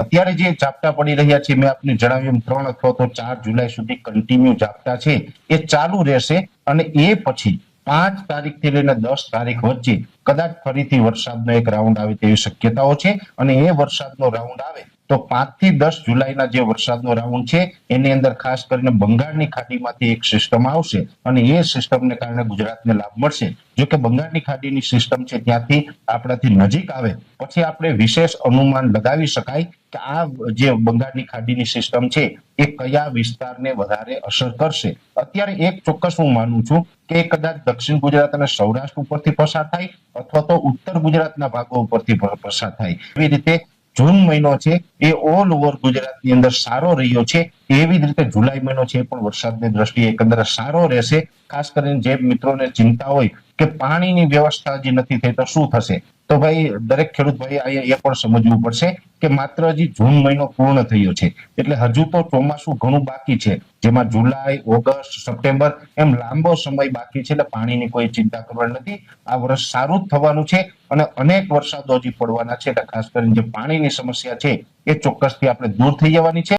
અત્યારે જે ઝાપટા પડી રહ્યા છે, મેં આપને જણાવ્યું ત્રણ અથવા તો ચાર જુલાઈ સુધી કન્ટિન્યુ ઝાપટા છે. એ ચાલુ રહેશે અને એ પછી પાંચ તારીખથી લઈને દસ તારીખ વચ્ચે કદાચ ફરીથી વરસાદનો એક રાઉન્ડ આવે તેવી શક્યતાઓ છે અને એ વરસાદનો રાઉન્ડ આવે તો પાંચથી દસ જુલાઈના જે વરસાદનો રાઉન્ડ છે, એની અંદર ખાસ કરીને બંગાળની ખાડીમાંથી એક સિસ્ટમ આવશે અને એ સિસ્ટમને કારણે ગુજરાતને લાભ મળશે. જો કે બંગાળની ખાડીની સિસ્ટમ છે ત્યાંથી આપણાથી નજીક આવે, પછી આપણે વિશેષ અનુમાન લગાવી શકાય કે આ જે બંગાળની ખાડીની સિસ્ટમ છે, એ કયા વિસ્તારને વધારે અસર કરશે. અત્યારે એક ચોક્કસ હું માનું છું કે કદાચ દક્ષિણ ગુજરાત અને સૌરાષ્ટ્ર ઉપરથી પસાર થાય અથવા તો ઉત્તર ગુજરાતના ભાગો ઉપરથી પસાર થાય. એવી રીતે જૂન મહિનો છે, એ ઓલ ઓવર ગુજરાતની અંદર સારો રહ્યો છે. એવી જ રીતે જુલાઈ મહિનો છે એ પણ વરસાદની દ્રષ્ટિએ એકંદરે સારો રહેશે. ખાસ કરીને જે મિત્રોને ચિંતા હોય કે પાણીની વ્યવસ્થા જે નથી થઈ, તો શું થશે? તો ભાઈ, દરેક ખેડૂત ભાઈ અહીંયા એ પણ સમજવું પડશે કે માત્ર હજી જૂન મહિનો પૂર્ણ થયો છે. એટલે હજુ તો ચોમાસું ઘણું બાકી છે. જેમાં જુલાઈ, ઓગસ્ટ, સપ્ટેમ્બર એમ લાંબો સમય બાકી છે, એટલે પાણીની કોઈ ચિંતા કરવાની નથી. આ વર્ષ સારું જ થવાનું છે અને અનેક વરસાદો હજી પડવાના છે. એટલે ખાસ કરીને જે પાણીની સમસ્યા છે, એ ચોક્કસથી આપણે દૂર થઈ જવાની છે.